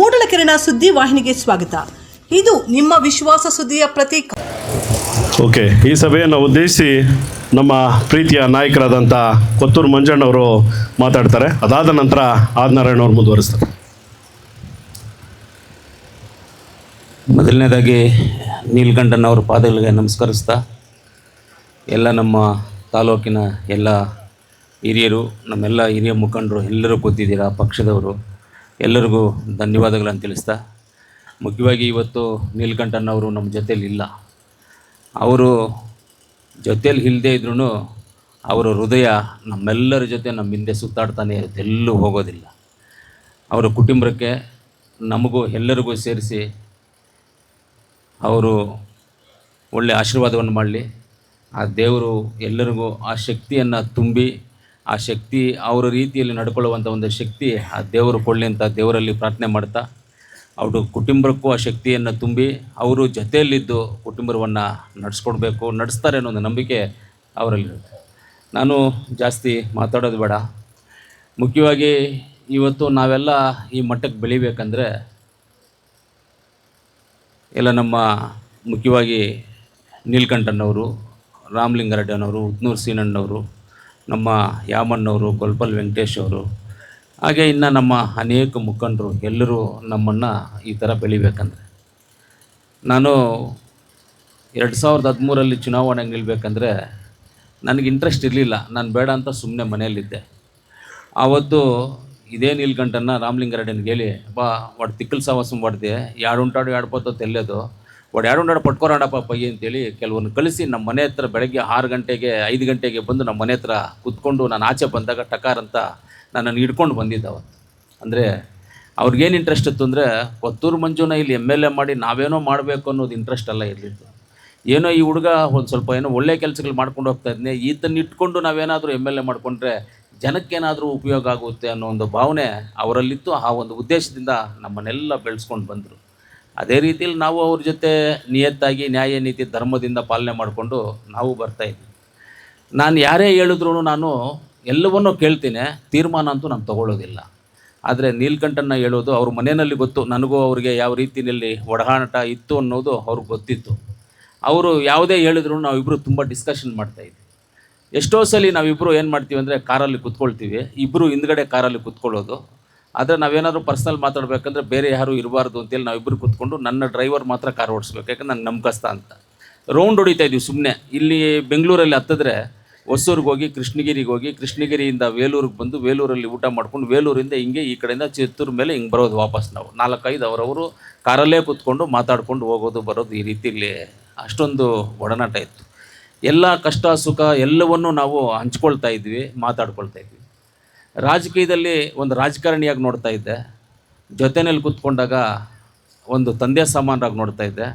ಮೂಡಲಕೆರೆನ ಸುದ್ದಿ ವಾಹಿನಿಗೆ ಸ್ವಾಗತ. ಇದು ನಿಮ್ಮ ವಿಶ್ವಾಸ ಸುದ್ದಿಯ ಪ್ರತೀಕ. ಓಕೆ ಈ ಸಭೆಯನ್ನು ಉದ್ದೇಶಿಸಿ ನಮ್ಮ ಪ್ರೀತಿಯ ನಾಯಕರಾದಂಥ ಕೊತ್ತೂರು ಮಂಜಣ್ಣವರು ಮಾತಾಡ್ತಾರೆ. ಅದಾದ ನಂತರ ಆದನಾರಾಯಣ ಅವರು ಮುಂದುವರಿಸ್ತಾರೆ. ಮೊದಲನೇದಾಗಿ ಅವರ ಪಾದಗಳಿಗೆ ನಮಸ್ಕರಿಸ್ತಾ ಎಲ್ಲ ನಮ್ಮ ತಾಲೂಕಿನ ಎಲ್ಲ ಹಿರಿಯರು ನಮ್ಮೆಲ್ಲ ಹಿರಿಯ ಮುಖಂಡರು ಎಲ್ಲರೂ ಕೂತಿದ್ದೀರಾ ಪಕ್ಷದವರು? ಎಲ್ಲರಿಗೂ ಧನ್ಯವಾದಗಳನ್ನು ತಿಳಿಸ್ತಾ, ಮುಖ್ಯವಾಗಿ ಇವತ್ತು ನೀಲ್ಕಂಠನವರು ನಮ್ಮ ಜೊತೇಲಿ ಇಲ್ಲ. ಅವರು ಜೊತೇಲಿ ಇಲ್ಲದೇ ಇದ್ರೂ ಅವರ ಹೃದಯ ನಮ್ಮೆಲ್ಲರ ಜೊತೆ ನಮ್ಮ ಹಿಂದೆ ಸುತ್ತಾಡ್ತಾನೆ ಇರುತ್ತೆ ಎಲ್ಲೂ ಹೋಗೋದಿಲ್ಲ. ಅವರ ಕುಟುಂಬಕ್ಕೆ ನಮಗೂ ಎಲ್ಲರಿಗೂ ಸೇರಿಸಿ ಅವರು ಒಳ್ಳೆಯ ಆಶೀರ್ವಾದವನ್ನು ಮಾಡಲಿ. ಆ ದೇವರು ಎಲ್ಲರಿಗೂ ಆ ಶಕ್ತಿಯನ್ನು ತುಂಬಿ ಆ ಶಕ್ತಿ, ಅವರ ರೀತಿಯಲ್ಲಿ ನಡ್ಕೊಳ್ಳುವಂಥ ಒಂದು ಶಕ್ತಿ, ಆ ದೇವರು ಕೊಡಲಿ ಅಂತ ದೇವರಲ್ಲಿ ಪ್ರಾರ್ಥನೆ ಮಾಡ್ತಾ, ಅವರು ಕುಟುಂಬಕ್ಕೂ ಆ ಶಕ್ತಿಯನ್ನು ತುಂಬಿ, ಅವರು ಜೊತೆಯಲ್ಲಿದ್ದು ಕುಟುಂಬವನ್ನು ನಡೆಸ್ಕೊಡ್ಬೇಕು, ನಡೆಸ್ತಾರೆ ಅನ್ನೋ ಒಂದು ನಂಬಿಕೆ ಅವರಲ್ಲಿರುತ್ತೆ ನಾನು ಜಾಸ್ತಿ ಮಾತಾಡೋದು ಬೇಡ. ಮುಖ್ಯವಾಗಿ ಇವತ್ತು ನಾವೆಲ್ಲ ಈ ಮಟ್ಟಕ್ಕೆ ಬೆಳಿಬೇಕಂದ್ರೆ, ಎಲ್ಲ ನಮ್ಮ ಮುಖ್ಯವಾಗಿ ನೀಲ್ಕಂಠನವರು ಅನ್ನೋರು ಉತ್ನೂರು ಸೀನಣ್ಣವರು ನಮ್ಮ ಯಾಮಣ್ಣವರು ಗೊಲ್ಪಲ್ ವೆಂಕಟೇಶ್ ಅವರು, ಹಾಗೆ ಇನ್ನು ನಮ್ಮ ಅನೇಕ ಮುಖಂಡರು ಎಲ್ಲರೂ ನಮ್ಮನ್ನು ಈ ಥರ ಬೆಳಿಬೇಕಂದ್ರೆ. ನಾನು ಎರಡು ಸಾವಿರದ ಹದಿಮೂರಲ್ಲಿ ಚುನಾವಣೆ ನಿಲ್ಬೇಕಂದ್ರೆ ನನಗೆ ಇಂಟ್ರೆಸ್ಟ್ ಇರಲಿಲ್ಲ. ನಾನು ಬೇಡ ಅಂತ ಸುಮ್ಮನೆ ಮನೆಯಲ್ಲಿದ್ದೆ. ಆವತ್ತು ಇದೇ ನೀಲ್ಕಂಠನ ರಾಮಲಿಂಗಾರೆಡ್ಡಿನಿಗೆ ಹೇಳಿ ಬಾ ಒಟ್ಟು ತಿಕ್ಕಲ್ ಸಾವಾಸ ಉಂಟಾಡು ಎರಡು ಪತ್ತು ತೆಲ್ಲೆದು ಉಂಟಾಡು ಪಟ್ಕೊರಾಡಪ್ಪ ಪಯ್ಯ ಅಂತೇಳಿ ಕೆಲವೊಂದು ಕಳಿಸಿ ನಮ್ಮ ಮನೆ ಹತ್ರ ಬೆಳಗ್ಗೆ ಆರು ಗಂಟೆಗೆ, ಐದು ಗಂಟೆಗೆ ಬಂದು ನಮ್ಮ ಮನೆ ಹತ್ರ ಕೂತ್ಕೊಂಡು ನಾನು ಆಚೆ ಬಂದಾಗ ಟಕಾರ್ ಅಂತ ನನ್ನನ್ನು ಹಿಡ್ಕೊಂಡು ಬಂದಿದ್ದ ಅವತ್ತು. ಅಂದರೆ ಅವ್ರಿಗೇನು ಇಂಟ್ರೆಸ್ಟ್ ಇತ್ತು ಅಂದರೆ ಕೊತ್ತೂರು ಮಂಜುನ ಇಲ್ಲಿ ಎಂ ಎಲ್ ಎ ಮಾಡಿ ನಾವೇನೋ ಮಾಡಬೇಕು ಅನ್ನೋದು ಇಂಟ್ರೆಸ್ಟ್ ಎಲ್ಲ ಇರಲಿತ್ತು. ಏನೋ ಈ ಹುಡುಗ ಒಂದು ಸ್ವಲ್ಪ ಏನೋ ಒಳ್ಳೆ ಕೆಲಸಗಳು ಮಾಡ್ಕೊಂಡು ಹೋಗ್ತಾ ಇದ್ದೆ ಈತನ್ನ ಇಟ್ಕೊಂಡು ನಾವೇನಾದರೂ ಎಂ ಎಲ್ ಎ ಮಾಡಿಕೊಂಡ್ರೆ ಜನಕ್ಕೇನಾದರೂ ಉಪಯೋಗ ಆಗುತ್ತೆ ಅನ್ನೋ ಒಂದು ಭಾವನೆ ಅವರಲ್ಲಿತ್ತು. ಆ ಒಂದು ಉದ್ದೇಶದಿಂದ ನಮ್ಮನ್ನೆಲ್ಲ ಬೆಳೆಸ್ಕೊಂಡು ಬಂದರು. ಅದೇ ರೀತಿಯಲ್ಲಿ ನಾವು ಅವ್ರ ಜೊತೆ ನಿಯತ್ತಾಗಿ ನ್ಯಾಯ ನೀತಿ ಧರ್ಮದಿಂದ ಪಾಲನೆ ಮಾಡಿಕೊಂಡು ನಾವು ಬರ್ತಾಯಿದ್ವಿ ನಾನು ಯಾರೇ ಹೇಳಿದ್ರು ನಾನು ಎಲ್ಲವನ್ನೂ ಕೇಳ್ತೀನಿ, ತೀರ್ಮಾನ ಅಂತೂ ನಾನು ತಗೊಳ್ಳೋದಿಲ್ಲ. ಆದರೆ ನೀಲ್ಕಂಠನ ಹೇಳೋದು ಅವ್ರ ಮನೆಯಲ್ಲಿ ಗೊತ್ತು, ನನಗೂ ಅವ್ರಿಗೆ ಯಾವ ರೀತಿಯಲ್ಲಿ ಒಡಹಾಟ ಇತ್ತು ಅನ್ನೋದು ಅವ್ರಿಗೆ ಗೊತ್ತಿತ್ತು. ಅವರು ಯಾವುದೇ ಹೇಳಿದ್ರು ನಾವಿಬ್ಬರು ತುಂಬ ಡಿಸ್ಕಷನ್ ಮಾಡ್ತಾಯಿದ್ವಿ ಎಷ್ಟೋ ಸಲ ನಾವಿಬ್ಬರು ಏನು ಮಾಡ್ತೀವಿ ಅಂದರೆ ಕಾರಲ್ಲಿ ಕುತ್ಕೊಳ್ತೀವಿ ಇಬ್ಬರು ಹಿಂದ್ಗಡೆ ಕಾರಲ್ಲಿ ಕುತ್ಕೊಳ್ಳೋದು. ಆದರೆ ನಾವೇನಾದರೂ ಪರ್ಸ್ನಲ್ ಮಾತಾಡಬೇಕಂದ್ರೆ ಬೇರೆ ಯಾರೂ ಇರಬಾರ್ದು ಅಂತೇಳಿ ನಾವಿಬ್ಬರು ಕೂತ್ಕೊಂಡು ನನ್ನ ಡ್ರೈವರ್ ಮಾತ್ರ ಕಾರ್ ಓಡಿಸ್ಬೇಕು. ಯಾಕಂದ್ರೆ ನಾನು ನಂಬಿಕಸ್ತ ಅಂತ. ರೌಂಡ್ ಹೊಡಿತಾ ಇದ್ವಿ ಸುಮ್ಮನೆ ಇಲ್ಲಿ ಬೆಂಗಳೂರಲ್ಲಿ ಹತ್ತಿದ್ರೆ ಹೊಸೂರಿಗೆ ಹೋಗಿ, ಕೃಷ್ಣಗಿರಿಗೆ ಹೋಗಿ, ಕೃಷ್ಣಗಿರಿಯಿಂದ ವೇಲೂರಿಗೆ ಬಂದು ವೇಲೂರಲ್ಲಿ ಊಟ ಮಾಡ್ಕೊಂಡು ವೇಲೂರಿಂದ ಹಿಂಗೆ ಈ ಕಡೆಯಿಂದ ಚಿತ್ತೂರು ಮೇಲೆ ಹಿಂಗೆ ಬರೋದು ವಾಪಸ್ ನಾವು. ನಾಲ್ಕೈದು ಅವರವರು ಕಾರಲ್ಲೇ ಕೂತ್ಕೊಂಡು ಮಾತಾಡ್ಕೊಂಡು ಹೋಗೋದು, ಬರೋದು ಈ ರೀತಿಯಲ್ಲಿ ಅಷ್ಟೊಂದು ಒಡನಾಟ ಇತ್ತು. ಎಲ್ಲ ಕಷ್ಟ ಸುಖ ಎಲ್ಲವನ್ನು ನಾವು ಹಂಚ್ಕೊಳ್ತಾ ಇದ್ವಿ, ಮಾತಾಡ್ಕೊಳ್ತಾ ಇದ್ವಿ. ರಾಜಕೀಯದಲ್ಲಿ ಒಂದು ರಾಜಕಾರಣಿಯಾಗಿ ನೋಡ್ತಾ ಇದ್ದೆ. ಜೊತೆಯಲ್ಲಿ ಕೂತ್ಕೊಂಡಾಗ ಒಂದು ತಂದೆ ಸಮಾನರಾಗಿ ನೋಡ್ತಾ ಇದ್ದೆ.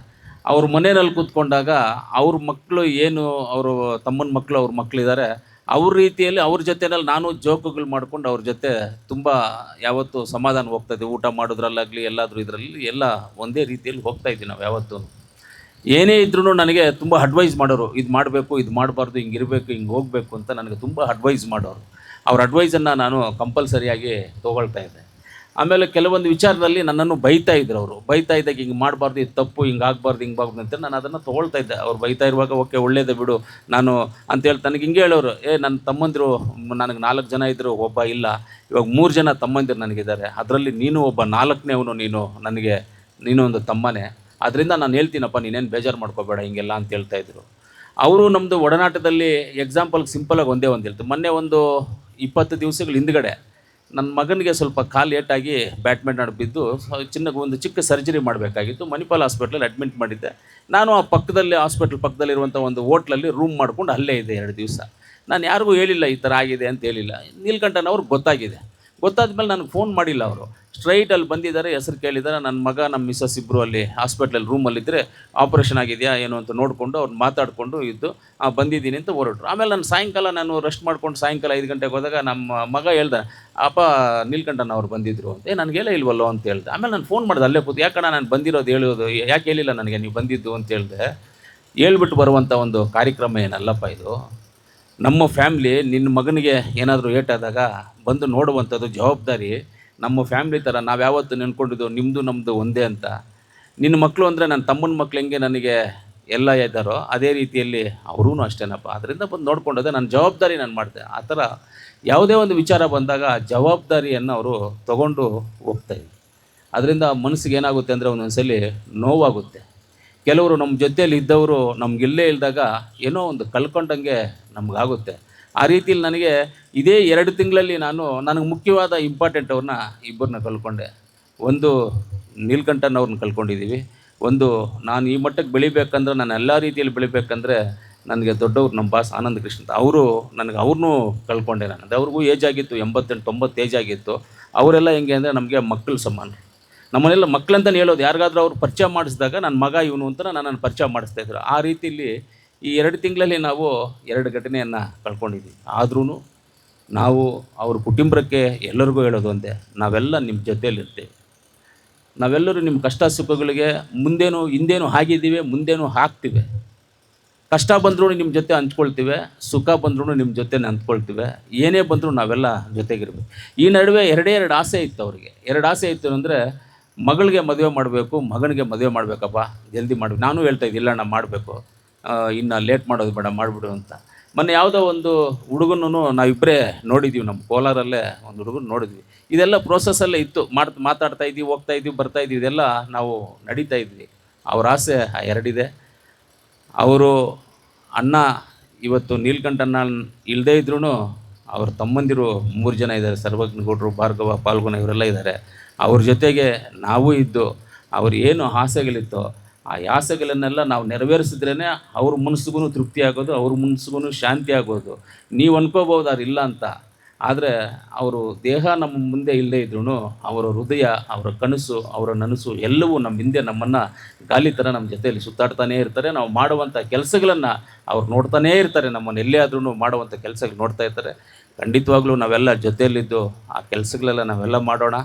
ಅವ್ರ ಮನೆಯಲ್ಲಿ ಕೂತ್ಕೊಂಡಾಗ ಅವ್ರ ಮಕ್ಕಳು ಏನು, ಅವರು ತಮ್ಮನ ಮಕ್ಕಳು ಅವ್ರ ಮಕ್ಕಳಿದ್ದಾರೆ ಅವ್ರ ರೀತಿಯಲ್ಲಿ ಅವ್ರ ಜೊತೆನಲ್ಲಿ ನಾನು ಜೋಕುಗಳು ಮಾಡ್ಕೊಂಡು ಅವ್ರ ಜೊತೆ ತುಂಬ ಯಾವತ್ತೂ ಸಮಾಧಾನ ಹೋಗ್ತಾ ಇದ್ವಿ ಊಟ ಮಾಡೋದ್ರಲ್ಲಾಗಲಿ, ಎಲ್ಲಾದರೂ ಇದರಲ್ಲಿ ಎಲ್ಲ ಒಂದೇ ರೀತಿಯಲ್ಲಿ ಹೋಗ್ತಾ ಇದ್ವಿ ನಾವು ಯಾವತ್ತೂ. ಏನೇ ಇದ್ರೂ ನನಗೆ ತುಂಬ ಅಡ್ವೈಸ್ ಮಾಡೋರು, ಇದು ಮಾಡಬೇಕು, ಇದು ಮಾಡಬಾರ್ದು, ಹಿಂಗೆ ಇರಬೇಕು, ಹಿಂಗೆ ಹೋಗಬೇಕು ಅಂತ ನನಗೆ ತುಂಬ ಅಡ್ವೈಸ್ ಮಾಡೋರು. ಅವ್ರ ಅಡ್ವೈಸನ್ನು ನಾನು ಕಂಪಲ್ಸರಿಯಾಗಿ ತೊಗೊಳ್ತಾ ಇದ್ದೆ. ಆಮೇಲೆ ಕೆಲವೊಂದು ವಿಚಾರದಲ್ಲಿ ನನ್ನನ್ನು ಬೈತಾ ಇದ್ರು ಅವರು. ಬೈತಾ ಇದ್ದಾಗ ಹಿಂಗೆ ಮಾಡಬಾರ್ದು, ಇದು ತಪ್ಪು, ಹಿಂಗೆ ಆಗಬಾರ್ದು ಹಿಂಗೆ ಆಗಬಾರ್ದು ಅಂತ ನಾನು ಅದನ್ನು ತೊಗೊಳ್ತಾ ಇದ್ದೆ. ಅವ್ರು ಬೈತಾ ಇರುವಾಗ, ಓಕೆ, ಒಳ್ಳೇದೇ ಬಿಡು. ನಾನು ಅಂತೇಳಿ ನನಗೆ ಹಿಂಗೆ ಹೇಳೋರು, ಏ ನನ್ನ ತಮ್ಮಂದಿರು ನನಗೆ ನಾಲ್ಕು ಜನ ಇದ್ದರು ಒಬ್ಬ ಇಲ್ಲ. ಇವಾಗ ಮೂರು ಜನ ತಮ್ಮಂದಿರು ನನಗಿದ್ದಾರೆ. ಅದರಲ್ಲಿ ನೀನು ಒಬ್ಬ ನಾಲ್ಕನೇವನು ನೀನು, ನನಗೆ ನೀನು ಒಂದು ತಮ್ಮನೇ. ಅದರಿಂದ ನಾನು ಹೇಳ್ತೀನಪ್ಪ, ನೀನೇನು ಬೇಜಾರು ಮಾಡ್ಕೋಬೇಡ, ಹಿಂಗೆಲ್ಲ ಅಂತ ಹೇಳ್ತಾ ಇದ್ರು. ಅವರು ನಮ್ಮದು ಒಡನಾಟದಲ್ಲಿ ಎಕ್ಸಾಂಪಲ್ಗೆ ಸಿಂಪಲಾಗಿ ಒಂದೇ ಒಂದು ಹೇಳ್ತು. ಮೊನ್ನೆ ಒಂದು ಇಪ್ಪತ್ತು ದಿವಸಗಳ ಹಿಂದ್ಗಡೆ ನನ್ನ ಮಗನಿಗೆ ಸ್ವಲ್ಪ ಕಾಲು ಏಟಾಗಿ ಬ್ಯಾಟ್ಮಿಂಟನ್ ಬಿದ್ದು ಚಿನ್ನ ಒಂದು ಚಿಕ್ಕ ಸರ್ಜರಿ ಮಾಡಬೇಕಾಗಿತ್ತು. ಮಣಿಪಾಲ್ ಹಾಸ್ಪಿಟ್ಲಲ್ಲಿ ಅಡ್ಮಿಟ್ ಮಾಡಿದ್ದೆ. ನಾನು ಆ ಪಕ್ಕದಲ್ಲಿ, ಹಾಸ್ಪಿಟ್ಲ್ ಪಕ್ಕದಲ್ಲಿರುವಂಥ ಒಂದು ಹೋಟ್ಲಲ್ಲಿ ರೂಮ್ ಮಾಡ್ಕೊಂಡು ಅಲ್ಲೇ ಇದೆ ಎರಡು ದಿವಸ. ನಾನು ಯಾರಿಗೂ ಹೇಳಿಲ್ಲ ಈ ಥರ ಆಗಿದೆ ಅಂತ ಹೇಳಿಲ್ಲ. ನೀಲ್ಕಂಠನವ್ರಿಗೆ ಗೊತ್ತಾಗಿದೆ. ಗೊತ್ತಾದ ಮೇಲೆ ನನಗೆ ಫೋನ್ ಮಾಡಿಲ್ಲ ಅವರು. ಸ್ಟ್ರೈಟ್ ಅಲ್ಲಿ ಬಂದಿದ್ದಾರೆ ಹೆಸರು ಕೇಳಿದ್ದಾರೆ. ನನ್ನ ಮಗ ನಮ್ಮ ಮಿಸ್ಸಸ್ ಇಬ್ಬರು ಅಲ್ಲಿ ಹಾಸ್ಪಿಟ್ಲಲ್ಲಿ ರೂಮಲ್ಲಿದ್ದರೆ ಆಪ್ರೇಷನ್ ಆಗಿದೆಯಾ ಏನು ಅಂತ ನೋಡಿಕೊಂಡು ಅವ್ರು ಮಾತಾಡಿಕೊಂಡು ಇದ್ದು ಆ, ಬಂದಿದ್ದೀನಿ ಅಂತ ಹೊರಟ್ರು. ಆಮೇಲೆ ನಾನು ಸಾಯಂಕಾಲ ನಾನು ರೆಸ್ಟ್ ಮಾಡ್ಕೊಂಡು ಸಾಯಂಕಾಲ ಐದು ಗಂಟೆಗೆ ಹೋದಾಗ ನಮ್ಮ ಮಗ ಹೇಳ್ದೆ ಅಪ್ಪ ನೀಲ್ಕಂಠನ ಅವ್ರು ಬಂದಿದ್ರು ಅಂತ. ಏ ನನಗೆ ಹೇಳೇ ಇಲ್ವಲ್ಲೋ? ಅಂತ ಹೇಳ್ದೆ. ಆಮೇಲೆ ನಾನು ಫೋನ್ ಮಾಡಿದೆ ಅಲ್ಲೇ ಕೂತು ಯಾಕಣ್ಣ ನಾನು ಬಂದಿರೋದು ಹೇಳೋದು ಯಾಕೆ ಹೇಳಿಲ್ಲ ನನಗೆ? ನೀವು ಬಂದಿದ್ದು? ಅಂತ ಹೇಳಿದೆ. ಹೇಳ್ಬಿಟ್ಟು ಬರುವಂಥ ಒಂದು ಕಾರ್ಯಕ್ರಮ ಏನಲ್ಲಪ್ಪ ಇದು? ನಮ್ಮ ಫ್ಯಾಮ್ಲಿ ನಿನ್ನ ಮಗನಿಗೆ ಏನಾದರೂ ಏಟಾದಾಗ ಬಂದು ನೋಡುವಂಥದ್ದು ಜವಾಬ್ದಾರಿ ನಮ್ಮ ಫ್ಯಾಮಿಲಿ ಥರ ನಾವು ಯಾವತ್ತು ನೆನ್ಕೊಂಡಿದ್ದು ನಿಮ್ಮದು ನಮ್ಮದು ಒಂದೇ ಅಂತ. ನಿನ್ನ ಮಕ್ಕಳು ಅಂದರೆ ನನ್ನ ತಮ್ಮನ ಮಕ್ಕಳು ಹೆಂಗೆ ನನಗೆ ಎಲ್ಲ ಇದ್ದಾರೋ ಅದೇ ರೀತಿಯಲ್ಲಿ ಅವರೂ ಅಷ್ಟೇನಪ್ಪ. ಅದರಿಂದ ಬಂದು ನೋಡ್ಕೊಂಡೋದೆ ನನ್ನ ಜವಾಬ್ದಾರಿ ನಾನು ಮಾಡಿದೆ. ಆ ಥರ ಯಾವುದೇ ಒಂದು ವಿಚಾರ ಬಂದಾಗ ಜವಾಬ್ದಾರಿಯನ್ನು ಅವರು ತಗೊಂಡು ಹೋಗ್ತಾಯಿದ್ರು ಅದರಿಂದ ಮನಸ್ಸಿಗೆ ಏನಾಗುತ್ತೆ ಅಂದರೆ ಸಲ ನೋವಾಗುತ್ತೆ. ಕೆಲವರು ನಮ್ಮ ಜೊತೆಯಲ್ಲಿ ಇದ್ದವರು ನಮಗಿಲ್ಲೇ ಇಲ್ದಾಗ ಏನೋ ಒಂದು ಕಳ್ಕೊಂಡಂಗೆ ನಮಗಾಗುತ್ತೆ. ಆ ರೀತಿಯಲ್ಲಿ ನನಗೆ ಇದೇ ಎರಡು ತಿಂಗಳಲ್ಲಿ ನಾನು ನನಗೆ ಮುಖ್ಯವಾದ ಇಂಪಾರ್ಟೆಂಟ್ ಅವ್ರನ್ನ ಇಬ್ಬರನ್ನ ಕಲ್ಕೊಂಡೆ ಒಂದು ನೀಲ್ಕಂಠನ್ ಅವ್ರನ್ನ ಕಳ್ಕೊಂಡಿದ್ದೀವಿ. ಒಂದು ನಾನು ಈ ಮಟ್ಟಕ್ಕೆ ಬೆಳಿಬೇಕಂದ್ರೆ ನಾನು ಎಲ್ಲ ರೀತಿಯಲ್ಲಿ ಬೆಳಿಬೇಕಂದ್ರೆ ನನಗೆ ದೊಡ್ಡವ್ರು ನಮ್ಮ ಬಾಸ್ ಆನಂದ ಕೃಷ್ಣ ಅವರು ನನಗೆ ಅವ್ರನ್ನೂ ಕಳ್ಕೊಂಡೆ ನಾನು. ಅವ್ರಿಗೂ ಏಜ್ ಆಗಿತ್ತು, ಎಂಬತ್ತೆಂಟು ತೊಂಬತ್ತು ಏಜ್ ಆಗಿತ್ತು. ಅವರೆಲ್ಲ ಹೆಂಗೆ ಅಂದರೆ ನಮಗೆ ಮಕ್ಕಳು ಸಮಾನ ನಮ್ಮನೆಲ್ಲ ಮಕ್ಕಳಂತ ಹೇಳೋದು, ಯಾರಿಗಾದ್ರೂ ಅವ್ರು ಪರಿಚಯ ಮಾಡಿಸಿದಾಗ ನನ್ನ ಮಗ ಇವನು ಅಂತ ನನ್ನನ್ನು ಪರಿಚಯ ಮಾಡಿಸ್ತಾ ಇದ್ರು. ಆ ರೀತಿಯಲ್ಲಿ ಈ ಎರಡು ತಿಂಗಳಲ್ಲಿ ನಾವು ಎರಡು ಘಟನೆಯನ್ನು ಕಳ್ಕೊಂಡಿದ್ದೀವಿ. ಆದ್ರೂ ನಾವು ಅವ್ರ ಕುಟುಂಬಕ್ಕೆ ಎಲ್ಲರಿಗೂ ಹೇಳೋದು ಒಂದೇ, ನಾವೆಲ್ಲ ನಿಮ್ಮ ಜೊತೆಯಲ್ಲಿರ್ತೇವೆ. ನಾವೆಲ್ಲರೂ ನಿಮ್ಮ ಕಷ್ಟ ಸುಖಗಳಿಗೆ ಮುಂದೇನು, ಹಿಂದೇನು ಆಗಿದ್ದೀವಿ ಮುಂದೇನು ಹಾಕ್ತೀವಿ. ಕಷ್ಟ ಬಂದರೂ ನಿಮ್ಮ ಜೊತೆ ಹಂಚ್ಕೊಳ್ತೀವಿ, ಸುಖ ಬಂದ್ರೂ ನಿಮ್ಮ ಜೊತೆ ಹಂಚ್ಕೊಳ್ತೀವಿ. ಏನೇ ಬಂದರೂ ನಾವೆಲ್ಲ ಜೊತೆಗಿರ್ಬೇಕು. ಈ ನಡುವೆ ಎರಡೇ ಎರಡು ಆಸೆ ಇತ್ತು ಅವರಿಗೆ. ಎರಡು ಆಸೆ ಇತ್ತು ಅಂದರೆ ಮಗಳಿಗೆ ಮದುವೆ ಮಾಡಬೇಕು, ಮಗನಿಗೆ ಮದುವೆ ಮಾಡಬೇಕಪ್ಪ, ಜಲ್ದಿ ಮಾಡಿ ನಾನು ಹೇಳ್ತಾ ಇಲ್ಲ ನಾನು ಮಾಡಬೇಕು. ಇನ್ನು ಲೇಟ್ ಮಾಡೋದು ಬೇಡ, ಮಾಡಿಬಿಡು ಅಂತ. ಮೊನ್ನೆ ಯಾವುದೋ ಒಂದು ಹುಡುಗನೂ ನಾವಿಬ್ಬರೇ ನೋಡಿದ್ದೀವಿ ನಮ್ಮ ಕೋಲಾರಲ್ಲೇ ಒಂದು ಹುಡುಗನ ನೋಡಿದ್ವಿ. ಇದೆಲ್ಲ ಪ್ರೋಸೆಸ್ಸಲ್ಲೇ ಇತ್ತು. ಮಾಡ್ ಮಾತಾಡ್ತಾ ಇದ್ದೀವಿ ಹೋಗ್ತಾ ಇದ್ದೀವಿ ಬರ್ತಾ ಇದ್ದೀವಿ ಇದೆಲ್ಲ ನಾವು ನಡೀತಾ ಇದ್ವಿ. ಅವ್ರ ಆಸೆ ಎರಡಿದೆ. ಅವರು ಅಣ್ಣ, ಇವತ್ತು ನೀಲ್ಕಂಠನ ಇಲ್ಲದೇ ಇದ್ರೂ ಅವ್ರ ತಮ್ಮಂದಿರು ಮೂರು ಜನ ಇದ್ದಾರೆ. ಸರ್ವಜ್ಞಗೌಡರು ಭಾರ್ಗವ ಪಾಲ್ಗುಣ ಇವರೆಲ್ಲ ಇದ್ದಾರೆ. ಅವ್ರ ಜೊತೆಗೆ ನಾವು ಇದ್ದು ಅವ್ರು ಏನು ಆಸೆಗಳಿತ್ತೋ ಆ ಆಸೆಗಳನ್ನೆಲ್ಲ ನಾವು ನೆರವೇರಿಸಿದ್ರೇ ಅವ್ರ ಮನಸ್ಸಿಗೂ ತೃಪ್ತಿ ಆಗೋದು, ಅವ್ರ ಮನಸ್ಸಿಗೂ ಶಾಂತಿ ಆಗೋದು. ನೀವು ಅನ್ಕೋಬೋದು ಅವ್ರು ಇಲ್ಲ ಅಂತ. ಆದರೆ ಅವರು ದೇಹ ನಮ್ಮ ಮುಂದೆ ಇಲ್ಲದೇ ಇದ್ರೂ ಅವರ ಹೃದಯ, ಅವರ ಕನಸು, ಅವರ ನನಸು ಎಲ್ಲವೂ ನಮ್ಮ ಹಿಂದೆ ನಮ್ಮನ್ನು ಗಾಲಿ ಥರ ನಮ್ಮ ಜೊತೆಯಲ್ಲಿ ಸುತ್ತಾಡ್ತಾನೇ ಇರ್ತಾರೆ. ನಾವು ಮಾಡುವಂಥ ಕೆಲಸಗಳನ್ನು ಅವ್ರು ನೋಡ್ತಾನೇ ಇರ್ತಾರೆ. ನಮ್ಮನ್ನು ಎಲ್ಲೇ ಆದ್ರೂ ಮಾಡುವಂಥ ಕೆಲಸಗಳು ನೋಡ್ತಾ ಇರ್ತಾರೆ. ಖಂಡಿತವಾಗ್ಲೂ ನಾವೆಲ್ಲ ಜೊತೆಯಲ್ಲಿದ್ದು ಆ ಕೆಲಸಗಳೆಲ್ಲ ನಾವೆಲ್ಲ ಮಾಡೋಣ.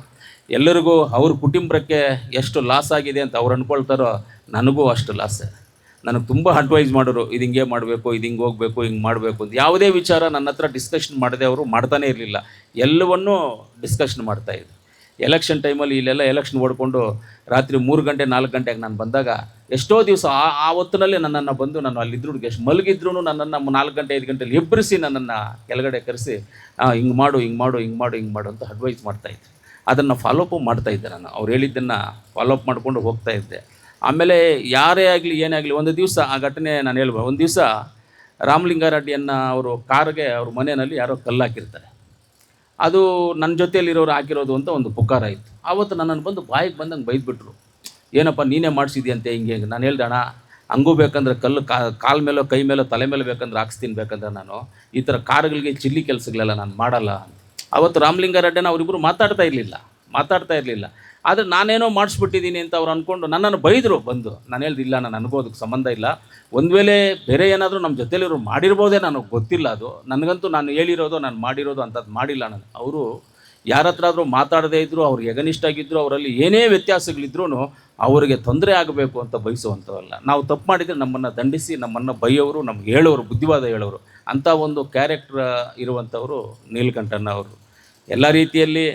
ಎಲ್ಲರಿಗೂ ಅವ್ರ ಕುಟುಂಬಕ್ಕೆ ಎಷ್ಟು ಲಾಸ್ ಆಗಿದೆ ಅಂತ ಅವ್ರು ಅಂದ್ಕೊಳ್ತಾರೋ ನನಗೂ ಅಷ್ಟು ಲಾಸೆ ನನಗೆ ತುಂಬ ಅಡ್ವೈಸ್ ಮಾಡೋರು, ಇದು ಹಿಂಗೆ ಮಾಡಬೇಕು, ಇದು ಹಿಂಗೆ ಹೋಗಬೇಕು, ಹಿಂಗೆ ಮಾಡಬೇಕು ಅಂತ. ಯಾವುದೇ ವಿಚಾರ ನನ್ನ ಹತ್ರ ಡಿಸ್ಕಷನ್ ಮಾಡದೆ ಅವರು ಮಾಡ್ತಾನೇ ಇರಲಿಲ್ಲ. ಎಲ್ಲವನ್ನೂ ಡಿಸ್ಕಷನ್ ಮಾಡ್ತಾಯಿದ್ರು ಎಲೆಕ್ಷನ್ ಟೈಮಲ್ಲಿ ಇಲ್ಲೆಲ್ಲ ಎಲೆಕ್ಷನ್ ಓಡ್ಕೊಂಡು ರಾತ್ರಿ ಮೂರು ಗಂಟೆ, ನಾಲ್ಕು ಗಂಟೆಗೆ ನಾನು ಬಂದಾಗ ಎಷ್ಟೋ ದಿವಸ ಆ ಆ ಹೊತ್ತಿನಲ್ಲೇ ನನ್ನನ್ನು ಬಂದು ನಾನು ಅಲ್ಲಿದ್ರು ಎಷ್ಟು ಮಲಗಿದ್ರು ನನ್ನನ್ನು ನಾಲ್ಕು ಗಂಟೆ, ಐದು ಗಂಟೆಲಿ ಎಬ್ಬರಿಸಿ ನನ್ನನ್ನು ಕೆಳಗಡೆ ಕರೆಸಿ ಹಿಂಗೆ ಮಾಡು ಹಿಂಗೆ ಮಾಡು ಹಿಂಗೆ ಮಾಡು ಹಿಂಗೆ ಮಾಡು ಅಂತ ಅಡ್ವೈಸ್ ಮಾಡ್ತಾಯಿದ್ರು ಅದನ್ನು ಫಾಲೋಅಪ್ ಮಾಡ್ತಾಯಿದ್ದೆ ನಾನು. ಅವ್ರು ಹೇಳಿದ್ದನ್ನು ಫಾಲೋಅಪ್ ಮಾಡಿಕೊಂಡು ಹೋಗ್ತಾ ಇದ್ದೆ. ಆಮೇಲೆ ಯಾರೇ ಆಗಲಿ, ಏನೇ ಆಗಲಿ, ಒಂದು ದಿವಸ ಆ ಘಟನೆ ನಾನು ಹೇಳ್ಬೋದು ಒಂದು ದಿವಸ ರಾಮಲಿಂಗಾರೆಡ್ಡಿಯನ್ನು ಅವರು ಕಾರ್ಗೆ, ಅವ್ರ ಮನೆಯಲ್ಲಿ ಯಾರೋ ಕಲ್ಲು ಹಾಕಿರ್ತಾರೆ ಅದು ನನ್ನ ಜೊತೆಯಲ್ಲಿರೋರು ಹಾಕಿರೋದು ಅಂತ ಒಂದು ಪುಕಾರ ಇತ್ತು. ಆವತ್ತು ನನ್ನನ್ನು ಬಂದು ಬಾಯಿಗೆ ಬಂದಂಗೆ ಬೈದ್ಬಿಟ್ರು. ಏನಪ್ಪ, ನೀನೇ ಮಾಡಿಸಿದ್ಯಂತೆ ಹಿಂಗೆ ಹಿಂಗೆ. ನಾನು ಹೇಳ್ದೆ, ಅಣ್ಣ, ಹಂಗೂ ಬೇಕಂದ್ರೆ ಕಲ್ಲು ಕಾಲ ಮೇಲೋ, ಕೈ ಮೇಲೋ, ತಲೆ ಮೇಲೆ ಬೇಕಂದ್ರೆ ಹಾಕ್ಸ್ತೀನಿ ಬೇಕಂದ್ರೆ ನಾನು. ಈ ಥರ ಕಾರ್ಗಳಿಗೆ ಚಿಲ್ಲಿ ಕೆಲಸಗಳೆಲ್ಲ ನಾನು ಮಾಡಲ್ಲ ಅವತ್ತು ರಾಮಲಿಂಗಾರೆಡ್ಡಿನ ಅವರಿಬ್ಬರು ಮಾತಾಡ್ತಾ ಇರಲಿಲ್ಲ. ಮಾತಾಡ್ತಾ ಇರಲಿಲ್ಲ. ಆದರೆ ನಾನೇನೋ ಮಾಡಿಸ್ಬಿಟ್ಟಿದ್ದೀನಿ ಅಂತ ಅವ್ರು ಅಂದ್ಕೊಂಡು ನನ್ನನ್ನು ಬೈದರು ಬಂದು. ನಾನು ಹೇಳ್ದು, ಇಲ್ಲ, ನಾನು ಅನ್ಕೋದಕ್ಕೆ ಸಂಬಂಧ ಇಲ್ಲ. ಒಂದು ವೇಳೆ ಬೇರೆ ಏನಾದರೂ ನಮ್ಮ ಜೊತೆಲಿರೋ ಮಾಡಿರ್ಬೋದೇ ನನಗೆ ಗೊತ್ತಿಲ್ಲ ಅದು. ನನಗಂತೂ ನಾನು ಹೇಳಿರೋದು, ನಾನು ಮಾಡಿರೋದು ಅಂಥದ್ದು ಮಾಡಿಲ್ಲ ನಾನು. ಅವರು ಯಾರ ಹತ್ರ ಆದರೂ ಮಾತಾಡದೇ ಇದ್ದರೂ ಅವ್ರು ಎಗನಿಷ್ಠ ಆಗಿದ್ದರು ಅವರಲ್ಲಿ ಏನೇ ವ್ಯತ್ಯಾಸಗಳಿದ್ರೂ ಅವರಿಗೆ ತೊಂದರೆ ಆಗಬೇಕು ಅಂತ ಬಯಸುವಂಥವಲ್ಲ. ನಾವು ತಪ್ಪು ಮಾಡಿದರೆ ನಮ್ಮನ್ನು ದಂಡಿಸಿ, ನಮ್ಮನ್ನು ಬೈಯೋರು, ನಮ್ಗೆ ಹೇಳೋರು, ಬುದ್ಧಿವಾದ ಹೇಳೋರು. ಅಂಥ ಒಂದು ಕ್ಯಾರೆಕ್ಟರ್ ಇರುವಂಥವರು ನೀಲಕಂಠಣ್ಣ ಅವರು. ಎಲ್ಲ ರೀತಿಯಲ್ಲಿ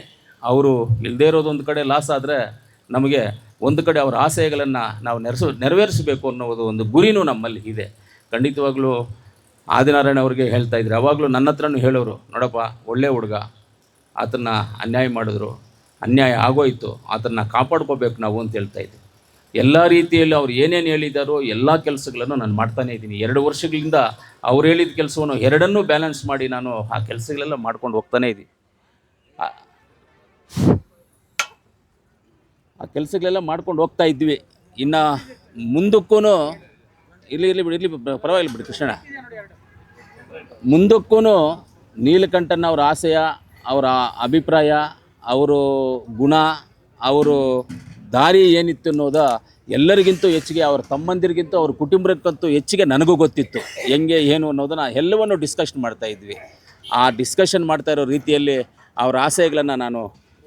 ಅವರು ಇಲ್ಲದೇ ಇರೋದು ಒಂದು ಕಡೆ ಲಾಸ್ ಆದರೆ ನಮಗೆ ಒಂದು ಕಡೆ ಅವರ ಆಸೆಗಳನ್ನು ನಾವು ನೆರೆಸು, ನೆರವೇರಿಸಬೇಕು ಅನ್ನೋದು ಒಂದು ಗುರಿನೂ ನಮ್ಮಲ್ಲಿ ಇದೆ. ಖಂಡಿತವಾಗಲೂ ಆದಿನಾರಾಯಣ ಅವ್ರಿಗೆ ಹೇಳ್ತಾ ಇದ್ರು. ಯಾವಾಗಲೂ ನನ್ನ ಹತ್ರನೂ ಹೇಳೋರು, ನೋಡಪ್ಪ, ಒಳ್ಳೆ ಹುಡುಗ ಆತನ ಅನ್ಯಾಯ ಮಾಡಿದ್ರು, ಅನ್ಯಾಯ ಆಗೋಯ್ತು ಆತನ ಕಾಪಾಡ್ಕೋಬೇಕು ನಾವು ಅಂತ ಹೇಳ್ತಾ ಇದ್ದೆ ಎಲ್ಲ ರೀತಿಯಲ್ಲಿ ಅವ್ರು ಏನೇನು ಹೇಳಿದಾರೋ, ಎಲ್ಲ ಕೆಲಸಗಳನ್ನು ನಾನು ಮಾಡ್ತಾನೇ ಇದ್ದೀನಿ. ಎರಡು ವರ್ಷಗಳಿಂದ ಅವ್ರು ಹೇಳಿದ ಕೆಲಸವನ್ನು ಎರಡನ್ನೂ ಬ್ಯಾಲೆನ್ಸ್ ಮಾಡಿ ನಾನು ಆ ಕೆಲಸಗಳೆಲ್ಲ ಮಾಡ್ಕೊಂಡು ಹೋಗ್ತಾನೇ ಇದ್ದೀನಿ. ಆ ಕೆಲಸಗಳೆಲ್ಲ ಮಾಡ್ಕೊಂಡು ಹೋಗ್ತಾ ಇದ್ವಿ. ಇನ್ನು ಮುಂದಕ್ಕೂ ಇಲ್ಲಿ ಇಲ್ಲಿ ಬಿಡಿ ಇಲ್ಲಿ ಪರವಾಗಿಲ್ಲ ಬಿಡಿ ಕೃಷ್ಣ ಮುಂದಕ್ಕೂ ನೀಲಕಂಠನ ಅವರ ಆಸೆಯ, ಅವರ ಅಭಿಪ್ರಾಯ, ಅವರು ಗುಣ, ಅವರು ದಾರಿ ಏನಿತ್ತು ಅನ್ನೋದು ಎಲ್ಲರಿಗಿಂತೂ ಹೆಚ್ಚಿಗೆ, ಅವ್ರ ತಮ್ಮಂದಿರಿಗಿಂತೂ, ಅವ್ರ ಕುಟುಂಬಕ್ಕಂತೂ ಹೆಚ್ಚಿಗೆ ನನಗೂ ಗೊತ್ತಿತ್ತು. ಹೆಂಗೆ, ಏನು ಅನ್ನೋದನ್ನು ಎಲ್ಲವನ್ನು ಡಿಸ್ಕಷನ್ ಮಾಡ್ತಾಯಿದ್ವಿ ಆ ಡಿಸ್ಕಷನ್ ಮಾಡ್ತಾ ಇರೋ ರೀತಿಯಲ್ಲಿ ಅವರ ಆಸೆಗಳನ್ನು ನಾನು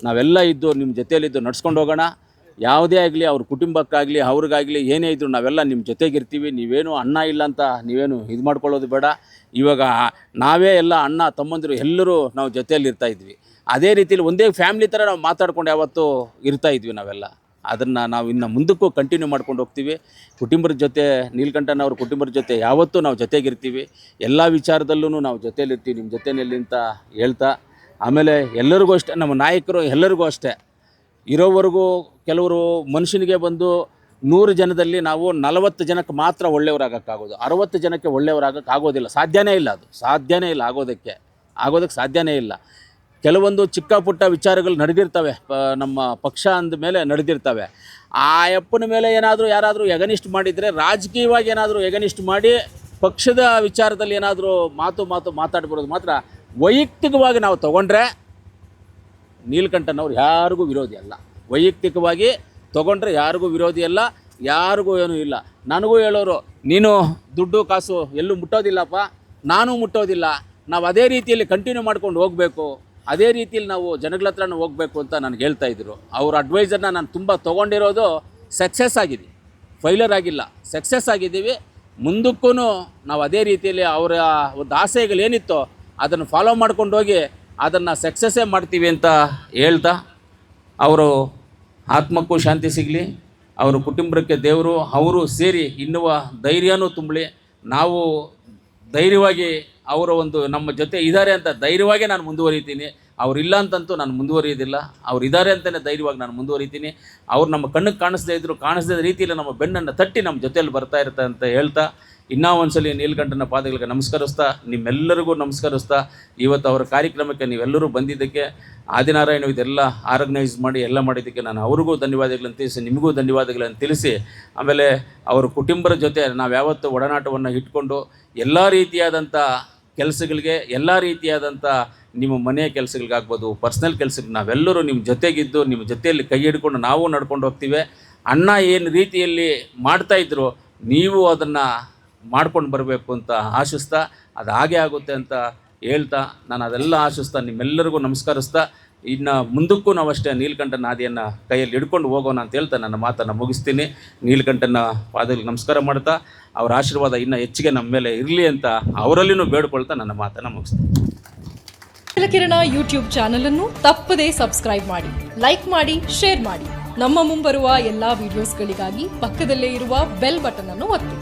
ನಾವೆಲ್ಲ ಇದ್ದು ನಿಮ್ಮ ಜೊತೆಯಲ್ಲಿದ್ದು ನಡ್ಸ್ಕೊಂಡು ಹೋಗೋಣ. ಯಾವುದೇ ಆಗಲಿ ಅವ್ರ ಕುಟುಂಬಕ್ಕಾಗಲಿ, ಅವ್ರಿಗಾಗಲಿ ಏನೇ ಇದ್ದರೂ ನಾವೆಲ್ಲ ನಿಮ್ಮ ಜೊತೆಗಿರ್ತೀವಿ. ನೀವೇನು ಅಣ್ಣ ಇಲ್ಲ ಅಂತ ನೀವೇನು ಇದು ಮಾಡ್ಕೊಳ್ಳೋದು ಬೇಡ. ಇವಾಗ ನಾವೇ ಎಲ್ಲ ಅಣ್ಣ, ತಮ್ಮಂದಿರು ಎಲ್ಲರೂ ನಾವು ಜೊತೆಯಲ್ಲಿ ಇರ್ತಾ ಇದ್ವಿ. ಅದೇ ರೀತಿಯಲ್ಲಿ ಒಂದೇ ಫ್ಯಾಮಿಲಿ ಥರ ನಾವು ಮಾತಾಡ್ಕೊಂಡು ಯಾವತ್ತು ಇರ್ತಾ ಇದ್ವಿ ನಾವೆಲ್ಲ. ಅದನ್ನು ನಾವು ಇನ್ನು ಮುಂದಕ್ಕೂ ಕಂಟಿನ್ಯೂ ಮಾಡ್ಕೊಂಡು ಹೋಗ್ತೀವಿ. ಕುಟುಂಬದ ಜೊತೆ ನೀಲ್ಕಂಠನವ್ರ ಕುಟುಂಬದ ಜೊತೆ ಯಾವತ್ತೂ ನಾವು ಜೊತೆಗಿರ್ತೀವಿ. ಎಲ್ಲ ವಿಚಾರದಲ್ಲೂ ನಾವು ಜೊತೆಯಲ್ಲಿರ್ತೀವಿ, ನಿಮ್ಮ ಜೊತೆಯಲ್ಲಿ ಅಂತ ಹೇಳ್ತಾ. ಆಮೇಲೆ ಎಲ್ಲರಿಗೂ ಅಷ್ಟೇ, ನಮ್ಮ ನಾಯಕರು ಎಲ್ಲರಿಗೂ ಅಷ್ಟೇ. ಇರೋವರೆಗೂ ಕೆಲವರು ಮನುಷ್ಯನಿಗೆ ಬಂದು ನೂರು ಜನದಲ್ಲಿ ನಾವು ನಲವತ್ತು ಜನಕ್ಕೆ ಮಾತ್ರ ಒಳ್ಳೆಯವರಾಗೋಕ್ಕಾಗೋದು. ಅರವತ್ತು ಜನಕ್ಕೆ ಒಳ್ಳೆಯವರಾಗಕ್ಕೆ ಆಗೋದಿಲ್ಲ ಸಾಧ್ಯನೇ ಇಲ್ಲ ಅದು. ಸಾಧ್ಯನೇ ಇಲ್ಲ ಆಗೋದಕ್ಕೆ. ಆಗೋದಕ್ಕೆ ಸಾಧ್ಯನೇ ಇಲ್ಲ. ಕೆಲವೊಂದು ಚಿಕ್ಕ ಪುಟ್ಟ ವಿಚಾರಗಳು ನಡೆದಿರ್ತವೆ. ನಮ್ಮ ಪಕ್ಷ ಅಂದ ಮೇಲೆ ನಡೆದಿರ್ತವೆ. ಆ ಅಪ್ಪನ ಮೇಲೆ ಏನಾದರೂ ಯಾರಾದರೂ ಎಗನಿಸ್ಟ್ ಮಾಡಿದರೆ, ರಾಜಕೀಯವಾಗಿ ಏನಾದರೂ ಎಗನಿಸ್ಟ್ ಮಾಡಿ ಪಕ್ಷದ ವಿಚಾರದಲ್ಲಿ ಏನಾದರೂ ಮಾತು ಮಾತು ಮಾತಾಡ್ಬಿಡೋದು ಮಾತ್ರ ವೈಯಕ್ತಿಕವಾಗಿ ನಾವು ತಗೊಂಡ್ರೆ ನೀಲಕಂಠನವ್ರು ಯಾರಿಗೂ ವಿರೋಧಿ ಅಲ್ಲ. ವೈಯಕ್ತಿಕವಾಗಿ ತಗೊಂಡ್ರೆ ಯಾರಿಗೂ ವಿರೋಧಿ ಅಲ್ಲ, ಯಾರಿಗೂ ಏನೂ ಇಲ್ಲ. ನನಗೂ ಹೇಳೋರು, ನೀನು ದುಡ್ಡು ಕಾಸು ಎಲ್ಲೂ ಮುಟ್ಟೋದಿಲ್ಲಪ್ಪ, ನಾನು ಮುಟ್ಟೋದಿಲ್ಲ. ನಾವು ಅದೇ ರೀತಿಯಲ್ಲಿ ಕಂಟಿನ್ಯೂ ಮಾಡ್ಕೊಂಡು ಹೋಗಬೇಕು. ಅದೇ ರೀತಿಯಲ್ಲಿ ನಾವು ಜನಗಳ ಹತ್ರನೂ ಹೋಗಬೇಕು ಅಂತ ನನಗೆ ಹೇಳ್ತಾ ಇದ್ರು. ಅವ್ರ ಅಡ್ವೈಸರ್ನ ನಾನು ತುಂಬ ತೊಗೊಂಡಿರೋದು ಸಕ್ಸಸ್ ಆಗಿದೆ. ಫೈಲರ್ ಆಗಿಲ್ಲ. ಸಕ್ಸಸ್ ಆಗಿದ್ದೀವಿ. ಮುಂದಕ್ಕೂ ನಾವು ಅದೇ ರೀತಿಯಲ್ಲಿ ಅವರ ಒಂದು ಆಸೆಗಳೇನಿತ್ತೋ ಅದನ್ನು ಫಾಲೋ ಮಾಡ್ಕೊಂಡು ಹೋಗಿ ಅದನ್ನು ಸಕ್ಸಸ್ಸೇ ಮಾಡ್ತೀವಿ ಅಂತ ಹೇಳ್ತಾ ಅವರು ಆತ್ಮಕ್ಕೂ ಶಾಂತಿ ಸಿಗಲಿ, ಅವರ ಕುಟುಂಬಕ್ಕೆ ದೇವರು, ಅವರು ಸೇರಿ ಇನ್ನುವ ಧೈರ್ಯನೂ ತುಂಬಲಿ. ನಾವು ಧೈರ್ಯವಾಗಿ ಅವರ ಒಂದು ನಮ್ಮ ಜೊತೆ ಇದ್ದಾರೆ ಅಂತ ಧೈರ್ಯವಾಗಿ ನಾನು ಮುಂದುವರಿತೀನಿ. ಅವರಿಲ್ಲ ಅಂತಂತೂ ನಾನು ಮುಂದುವರಿಯೋದಿಲ್ಲ ಅವ್ರು ಇದ್ದಾರೆ ಅಂತಲೇ ಧೈರ್ಯವಾಗಿ ನಾನು ಮುಂದುವರಿತೀನಿ. ಅವ್ರು ನಮ್ಮ ಕಣ್ಣಿಗೆ ಕಾಣಿಸ್ದೇ ಇದ್ರು, ಕಾಣಿಸ್ದೇ ರೀತಿಯಲ್ಲಿ ನಮ್ಮ ಬೆನ್ನನ್ನು ತಟ್ಟಿ ನಮ್ಮ ಜೊತೆಯಲ್ಲಿ ಬರ್ತಾ ಇರ್ತಾರೆ ಅಂತ ಹೇಳ್ತಾ ಇನ್ನೂ ಒಂದ್ಸಲಿ ನೀಲ್ಕಂಠನ ಪಾದಗಳಿಗೆ ನಮಸ್ಕರಿಸ್ತಾ, ನಿಮ್ಮೆಲ್ಲರಿಗೂ ನಮಸ್ಕರಿಸ್ತಾ, ಇವತ್ತು ಅವರ ಕಾರ್ಯಕ್ರಮಕ್ಕೆ ನೀವೆಲ್ಲರೂ ಬಂದಿದ್ದಕ್ಕೆ ಆದಿನಾರಾಯಣ ಇದೆಲ್ಲ ಆರ್ಗನೈಸ್ ಮಾಡಿ, ಎಲ್ಲ ಮಾಡಿದ್ದಕ್ಕೆ ನಾನು ಅವ್ರಿಗೂ ಧನ್ಯವಾದಗಳನ್ನು ತಿಳಿಸಿ, ನಿಮಗೂ ಧನ್ಯವಾದಗಳನ್ನು ತಿಳಿಸಿ, ಆಮೇಲೆ ಅವರ ಕುಟುಂಬರ ಜೊತೆ ನಾವು ಯಾವತ್ತು ಒಡನಾಟವನ್ನು ಇಟ್ಕೊಂಡು ಎಲ್ಲ ರೀತಿಯಾದಂಥ ಕೆಲಸಗಳಿಗೆ, ಎಲ್ಲ ರೀತಿಯಾದಂಥ ನಿಮ್ಮ ಮನೆಯ ಕೆಲಸಗಳಿಗಾಗ್ಬೋದು ಪರ್ಸ್ನಲ್ ಕೆಲಸಕ್ಕೆ ನಾವೆಲ್ಲರೂ ನಿಮ್ಮ ಜೊತೆಗಿದ್ದು ನಿಮ್ಮ ಜೊತೆಯಲ್ಲಿ ಕೈ ಹಿಡ್ಕೊಂಡು ನಾವು ನಡ್ಕೊಂಡು ಹೋಗ್ತೀವಿ. ಅಣ್ಣ ಏನು ರೀತಿಯಲ್ಲಿ ಮಾಡ್ತಾಯಿದ್ರು ನೀವು ಅದನ್ನು ಮಾಡ್ಕೊಂಡು ಬರಬೇಕು ಅಂತ ಆಶಿಸ್ತಾ ಅದು ಹಾಗೆ ಆಗುತ್ತೆ ಅಂತ ಹೇಳ್ತಾ ನಾನು ಅದೆಲ್ಲ ಆಶಿಸ್ತಾ ನಿಮ್ಮೆಲ್ಲರಿಗೂ ನಮಸ್ಕರಿಸ್ತಾ ಇನ್ನು ಮುಂದಕ್ಕೂ ನಾವು ಅಷ್ಟೇ ನೀಲಕಂಠನ ಹಾದಿಯನ್ನು ಕೈಯಲ್ಲಿ ಹಿಡ್ಕೊಂಡು ಹೋಗೋಣ ಅಂತ ಹೇಳ್ತಾ ನನ್ನ ಮಾತನ್ನು ಮುಗಿಸ್ತೀನಿ. ನೀಲಕಂಠನ ಪಾದಗಳಿಗೆ ನಮಸ್ಕಾರ ಮಾಡ್ತಾ ಅವರ ಆಶೀರ್ವಾದ ಇನ್ನೂ ಹೆಚ್ಚಿಗೆ ನಮ್ಮ ಮೇಲೆ ಇರಲಿ ಅಂತ ಅವರಲ್ಲಿನೂ ಬೇಡ್ಕೊಳ್ತಾ ನನ್ನ ಮಾತನ್ನು ಮುಗಿಸ್ತೀನಿ. ಕಿರಣ ಯೂಟ್ಯೂಬ್ ಚಾನಲನ್ನು ತಪ್ಪದೇ ಸಬ್ಸ್ಕ್ರೈಬ್ ಮಾಡಿ, ಲೈಕ್ ಮಾಡಿ, ಶೇರ್ ಮಾಡಿ. ನಮ್ಮ ಮುಂಬರುವ ಎಲ್ಲಾ ವಿಡಿಯೋಸ್ಗಳಿಗಾಗಿ ಪಕ್ಕದಲ್ಲೇ ಇರುವ ಬೆಲ್ ಬಟನ್ ಅನ್ನು ಒತ್ತಿ.